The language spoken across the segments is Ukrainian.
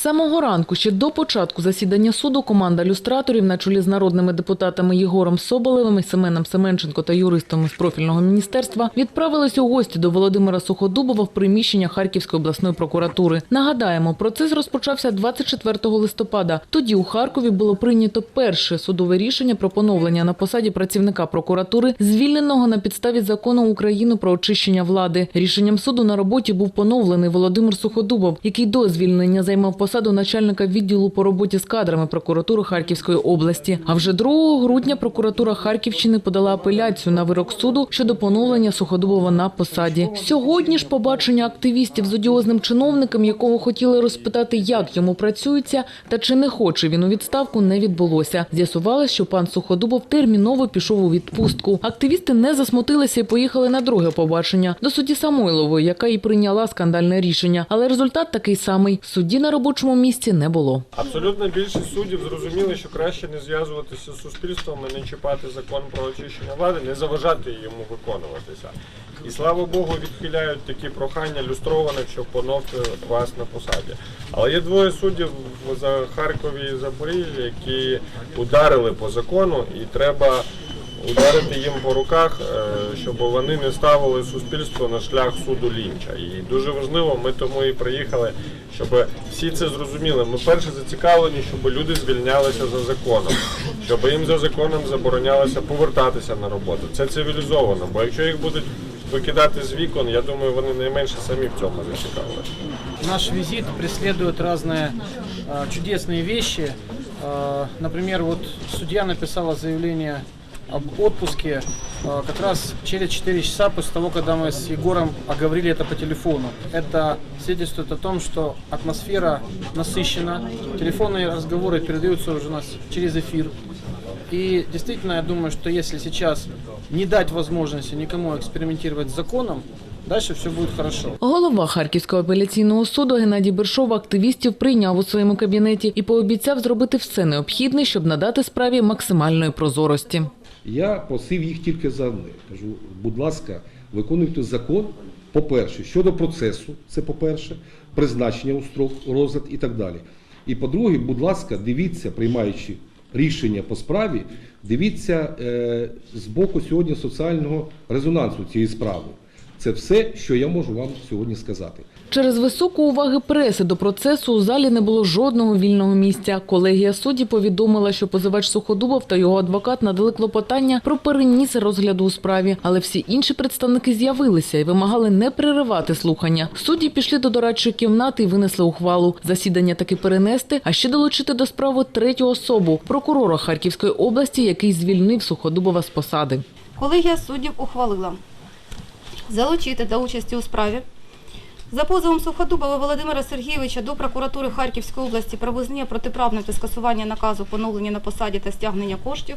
самого ранку, ще до початку засідання суду, команда люстраторів на чолі з народними депутатами Єгором Соболевим, Семеном Семенченко та юристами з профільного міністерства відправились у гості до Володимира Суходубова в приміщення Харківської обласної прокуратури. Нагадаємо, процес розпочався 24 листопада. Тоді у Харкові було прийнято перше судове рішення про поновлення на посаді працівника прокуратури, звільненого на підставі закону України про очищення влади. Рішенням суду на роботі був поновлений Володимир Суходубов, який до звільнення займав посаду начальника відділу по роботі з кадрами прокуратури Харківської області. А вже 2 грудня прокуратура Харківщини подала апеляцію на вирок суду щодо поновлення Суходубова на посаді. Сьогодні ж побачення активістів з одіозним чиновником, якого хотіли розпитати, як йому працюється та чи не хоче він у відставку, не відбулося. З'ясувалось, що пан Суходубов терміново пішов у відпустку. Активісти не засмутилися і поїхали на друге побачення до судді Самойлової, яка і прийняла скандальне рішення. Але результат такий самий: судді на робочому місці не було. Абсолютно більшість суддів зрозуміли, що краще не зв'язуватися з суспільством і не чіпати закон про очищення влади, не заважати йому виконуватися. І слава Богу, відхиляють такі прохання люстрованих, щоб поновити вас на посаді. Але є двоє суддів за Харкові і Запоріжжі, які ударили по закону, і треба ударити їм по руках, е, щоб вони не ставили суспільство на шлях суду лінча. І дуже важливо, ми тому і приїхали, щоб всі це зрозуміли. Ми перше зацікавлені, щоб люди звільнялися за законом, щоб їм за законом заборонялося повертатися на роботу. Це цивілізовано, бо якщо їх будуть викидати з вікон, я думаю, вони найменше самі в цьому зацікавлені. Наш визит преследует разные э, чудесные вещи. Э, например, вот судья написала заявление об отпуске э, как раз через 4 часа после того, когда мы с Егором оговорили это по телефону. Это свидетельствует о том, что атмосфера насыщена, телефонные разговоры передаются уже у нас через эфир. И действительно, я думаю, что если сейчас не дать возможности никому экспериментировать с законом, дальше все будет хорошо. Голова Харківського апеляційного суду Геннадій Бершов активістів прийняв у своєму кабінеті і пообіцяв зробити все необхідне, щоб надати справі максимальної прозорості. Я просив їх тільки за одне. Кажу, будь ласка, виконуйте закон. По-перше, щодо процесу, це по-перше, призначення у строк, розгляд і так далі. І по-друге, будь ласка, дивіться, приймаючи рішення по справі, дивіться е, з боку сьогодні соціального резонансу цієї справи. Це все, що я можу вам сьогодні сказати. Через високу уваги преси до процесу у залі не було жодного вільного місця. Колегія судді повідомила, що позивач Суходубов та його адвокат надали клопотання про переніс розгляду у справі, але всі інші представники з'явилися і вимагали не переривати слухання. Судді пішли до дорадчої кімнати і винесли ухвалу. Засідання таки перенести, а ще долучити до справи третю особу прокурора Харківської області, який звільнив Суходубова з посади. Колегія суддів ухвалила залучити до участі у справі за позовом Суходубова Володимира Сергійовича до прокуратури Харківської області про визнання протиправним та скасування наказу поновлення на посаді та стягнення коштів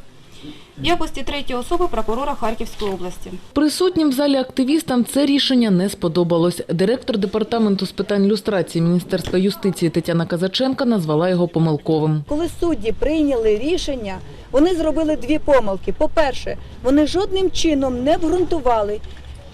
в якості третьої особи прокурора Харківської області. Присутнім в залі активістам це рішення не сподобалось. Директор департаменту з питань люстрації Міністерства юстиції Тетяна Казаченка назвала його помилковим. Коли судді прийняли рішення, вони зробили дві помилки. По-перше, вони жодним чином не обґрунтували,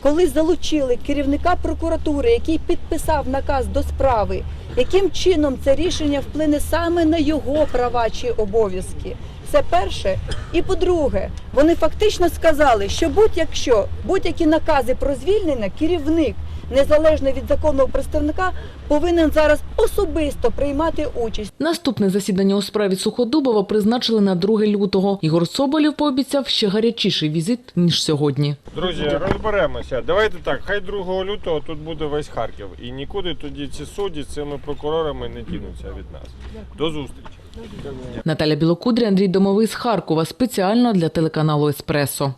коли залучили керівника прокуратури, який підписав наказ до справи, яким чином це рішення вплине саме на його права чи обов'язки. Це перше. І по-друге, вони фактично сказали, що будь-якщо будь-які накази про звільнення керівник, незалежно від законного представника, повинен зараз особисто приймати участь. Наступне засідання у справі Суходубова призначили на 2 лютого. Ігор Соболєв пообіцяв ще гарячіший візит, ніж сьогодні. Друзі, розберемося. Давайте так, хай 2 лютого тут буде весь Харків. І нікуди тоді ці судді з цими прокурорами не дінуться від нас. До зустрічі. Наталя Білокудря, Андрій Домовий з Харкова спеціально для телеканалу Еспресо.